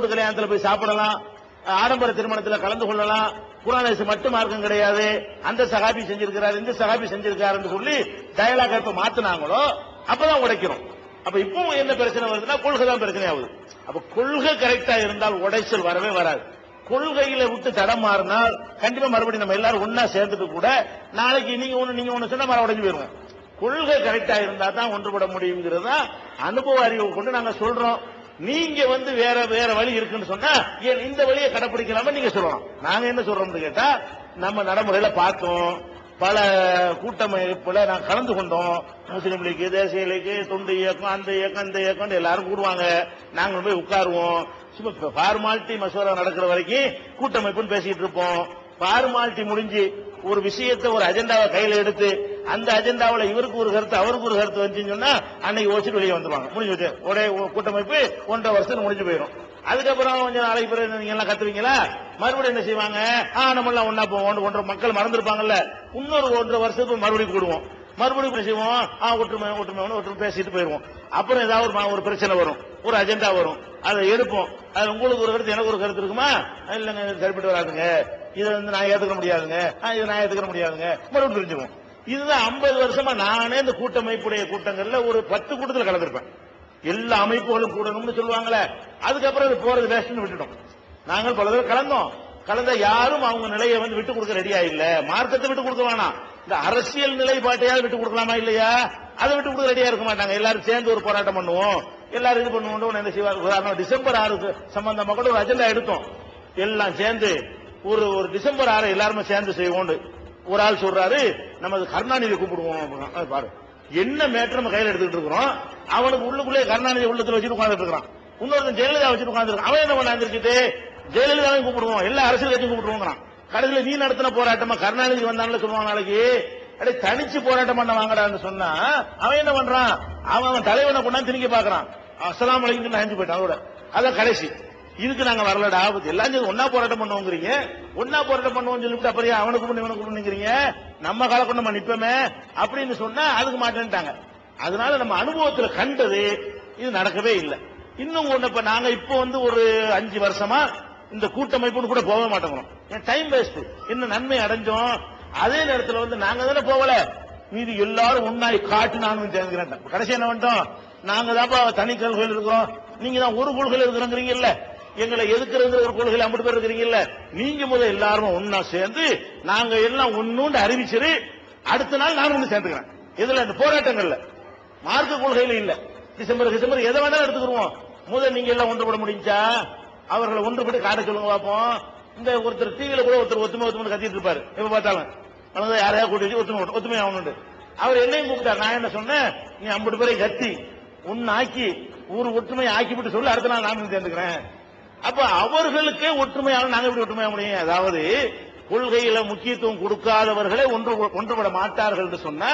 கூட்டு போய் சாப்பிடலாம். ஆடம்பர திருமணத்தில் கலந்து கொள்ளலாம். குரானேசு மட்டும் மார்க்கம் கிடையாது. அந்த சகாபி செஞ்சிருக்கிறார் இந்த சகாபி செஞ்சிருக்காருன்னு சொல்லி டயலாக் எப்ப மாத்தினாங்களோ அப்பதான் உடைக்கிறோம். அப்ப இப்பவும் என்ன பிரச்சனை வருதுன்னா கொள்கை தான் பிரச்சனை ஆகுது அப்ப கொள்கை கரெக்டா இருந்தால் உடைச்சல் வரவே வராது. கொள்கையில விட்டு தடம் மாறினால் கண்டிப்பா மறுபடியும் நம்ம எல்லாரும் ஒன்னா சேர்ந்துட்டு கூட நாளைக்கு நீங்க ஒண்ணு நீங்க ஒண்ணு சொன்னா மரம் உடைஞ்சு போயிருவோம். கொள்கை கரெக்டா இருந்தா தான் ஒன்றுபட முடியுங்கிறதா அனுபவ அறிவை கொண்டு நாங்க சொல்றோம். நீங்க வந்து வேற வேற வழி இருக்குன்னு சொன்னா ஏன் இந்த வழியை கடைபிடிக்கலாம நீங்க சொல்லலாம் நாங்க என்ன சொல்றோம்னு கேட்டா நம்ம நடைமுறையில பார்த்தோம். பல கூட்டமைப்புல நான் கலந்து கொண்டோம். முஸ்லீம் லீக் தேசிய லீக் தொண்டு இயக்கம் அந்த இயக்கம் இந்த இயக்கம் எல்லாரும் கூடுவாங்க. நாங்களும் போய் உட்காருவோம். சும்மா ஃபார்மாலிட்டி மசோதா நடக்கிற வரைக்கும் கூட்டமைப்புன்னு பேசிட்டு இருப்போம். ஃபார்மாலிட்டி முடிஞ்சு ஒரு விஷயத்தை ஒரு அஜெண்டாவை கையில் எடுத்து அந்த அஜெண்டாவில் இவருக்கு ஒரு கருத்து அவருக்கு ஒரு கருத்து வந்துச்சுன்னு சொன்னா அன்னைக்கு ஓசி வெளியே வந்துருவாங்க. முடிஞ்சு ஒரே கூட்டமைப்பு ஒன்றரை வருஷத்துக்கு முடிஞ்சு போயிடும். அதுக்கப்புறம் கொஞ்சம் நாளைக்கு பிறகு நீங்க எல்லாம் கத்துவீங்களா? மறுபடியும் என்ன செய்வாங்க? ஆ நம்ம எல்லாம் ஒன்னா போவோம் ஒன்றரை மக்கள் மறந்துருப்பாங்கல்ல. இன்னொரு ஒன்றரை வருஷத்துக்கு மறுபடியும் கூடுவோம். மறுபடியும் என்ன செய்வோம். ஆ ஒற்றுமை ஒற்றுமை ஒற்றுமை பேசிட்டு போயிருவோம் அப்புறம் ஏதாவது ஒரு ஒரு பிரச்சனை வரும். ஒரு அஜெண்டா வரும். அதை எடுப்போம். அது உங்களுக்கு ஒரு கருத்து எனக்கு ஒரு கருத்து இருக்குமா? இல்லைங்க சரிப்பட்டு வராதுங்க. இதை வந்து நான் ஏத்துக்க முடியாதுங்க. இதை நான் ஏத்துக்க முடியாதுங்க. மறுபடியும் பிரிஞ்சுவோம் இதுதான் 50 வருஷமா நானே இந்த கூட்டமைப்புடைய கூட்டங்கள்ல ஒரு பத்து கூட்டத்தில் கலந்துருப்பேன். எல்லா அமைப்புகளும் கூடணும்னு சொல்லுவாங்களே. அதுக்கப்புறம் போறது வேஸ்ட்னு விட்டுட்டோம். நாங்கள் பல தடவை கலந்தோம். கலந்த யாரும் அவங்க நிலையை வந்து விட்டு கொடுக்க ரெடியா இல்ல. மார்க்கத்தை விட்டு கொடுக்க வேணாம். இந்த அரசியல் நிலைப்பாட்டையாவது விட்டு கொடுக்கலாமா இல்லையா? அதை விட்டு கொடுக்க ரெடியா இருக்க மாட்டாங்க. எல்லாரும் சேர்ந்து ஒரு போராட்டம் பண்ணுவோம். எல்லாரும் இது பண்ணுவோம். என்ன செய்வார் உதாரணம் டிசம்பர் ஆறு சம்பந்தமா கூட ஒரு அஜெண்டா எடுத்தோம். எல்லாம் சேர்ந்து ஒரு ஒரு டிசம்பர் ஆறு எல்லாருமே சேர்ந்து செய்வோம் ஒரு ஆள் சொல்றாரு. நம்ம கருணாநிதி கூப்பிடுவோம் பாரு. என்ன மேட்டர் நம்ம கையில் எடுத்துக்கிட்டு இருக்கிறோம்? அவனுக்கு உள்ளுக்குள்ளே கருணாநிதி உள்ளத்துல வச்சுட்டு உட்காந்துட்டு இருக்கிறான். இன்னொருத்தன் ஜெயலலிதா வச்சுட்டு உட்காந்துருக்கான் அவன் என்ன பண்ணாந்துருச்சுட்டு ஜெயலலிதாவையும் கூப்பிடுவோம். எல்லா அரசியல் கட்சியும் கூப்பிடுவோங்கிறான். கடைசியில் நீ நடத்தின போராட்டமா கருணாநிதி வந்தான்னு சொல்லுவாங்க நாளைக்கு அடே தனிச்சு போராட்டம் பண்ண வாங்கடான்னு சொன்னா அவன் என்ன பண்றான்? அவன் அவன் தலைவனை கொண்டாந்து திணிக்க பாக்குறான். அஸ்ஸலாமு அலைக்கும் அஞ்சு போயிட்டான் அதோட அதான் கடைசி. இதுக்கு நாங்க வரலடா. ஆபத்து எல்லாம் சேர்ந்து ஒன்னா போராட்டம் பண்ணுவோங்கிறீங்க. ஒன்னா போராட்டம் பண்ணுவோம்னு சொல்லிட்டு அப்படியே அவனுக்கு பண்ணி இவனுக்கு பண்ணுங்கிறீங்க நம்ம காலக்கு நம்ம நிப்பமே. அப்படின்னு சொன்னா அதுக்கு மாட்டேன்ட்டாங்க. அதனால நம்ம அனுபவத்துல கண்டது இது நடக்கவே இல்லை. இன்னும் ஒண்ணு இப்ப நாங்க இப்போ வந்து ஒரு அஞ்சு வருஷமா இந்த கூட்டமைப்புன்னு கூட போக மாட்டேங்கிறோம். ஏன் டைம் வேஸ்ட் இன்னும் நன்மை அடைஞ்சோம்? அதே நேரத்தில் வந்து நாங்க தானே போகல. மீதி எல்லாரும் ஒன்னாய் காட்டு நானும் சேர்ந்துக்கிறேன். கடைசி என்ன பண்ணிட்டோம்? நாங்க தான்ப்பா தனி கொள்கையில் இருக்கிறோம். நீங்க தான் ஒரு கொள்கையில் இருக்கிறோங்கிறீங்கல்ல எங்களை எதுக்குறதுங்கிற ஒரு கொள்கையில் ஐம்பது பேர் இருக்கிறீங்கல்ல நீங்க முதல் எல்லாரும் ஒன்னா சேர்ந்து நாங்க எல்லாம் ஒன்னூண்டு அறிவிச்சிரு. அடுத்த நாள் நான் ஒண்ணு சேர்ந்துக்கிறேன். இதுல இந்த போராட்டங்கள்ல. மார்க்க கொள்கையில இல்ல. டிசம்பர் டிசம்பர் எதை வேணாலும் எடுத்துக்கிருவோம். முதல் நீங்க எல்லாம் ஒன்றுபட முடிஞ்சா? அவர்களை ஒன்றுபட்டு காட்ட சொல்லுங்க பார்ப்போம் இந்த ஒருத்தர் டிவியில கூட ஒருத்தர் ஒத்துமை ஒத்துமை கத்திட்டு இருப்பாரு. எப்ப பார்த்தாலும். அவன் யாரையா கூட்டி வச்சு ஒத்துமை ஒத்துமை ஆகணும்னு அவர் என்னையும் கூப்பிட்டார். நான் என்ன சொன்னேன்? நீ ஐம்பது பேரை கத்தி ஒன்னு ஆக்கி ஒரு ஒற்றுமையை ஆக்கிவிட்டு சொல்லி அடுத்த நாள் நான் சேர்ந்துக்கிறேன். அப்ப அவர்களுக்கே ஒற்றுமையான நாங்க எப்படி ஒற்றுமையாக முடியும்? அதாவது கொள்கையில முக்கியத்துவம் கொடுக்காதவர்களே ஒன்று ஒன்றுபட மாட்டார்கள் என்று சொன்னா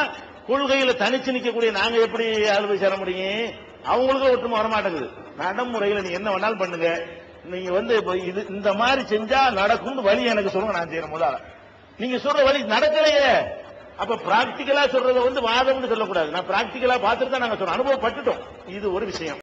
கொள்கையில தனிச்சு நிற்கக்கூடிய நாங்க எப்படி அதுல போய் சேர முடியும்? அவங்களுக்கும் ஒற்றுமை வர மாட்டேங்குது நீ என்ன வேணாலும் பண்ணுங்க. நீங்க வந்து இப்ப இது இந்த மாதிரி செஞ்சா நடக்கும்னு வழி எனக்கு சொல்லுங்க நான் செய்யறேன் முதல்ல. நீங்க சொல்ற வழி நடக்கலையே. அப்ப பிராக்டிக்கலா சொல்றத வந்து வாதம்னு சொல்லக்கூடாது. நான் பிராக்டிக்கலா பார்த்துட்டு தான் நாங்க சொல்றோம். அனுபவப்பட்டுட்டோம். இது ஒரு விஷயம்.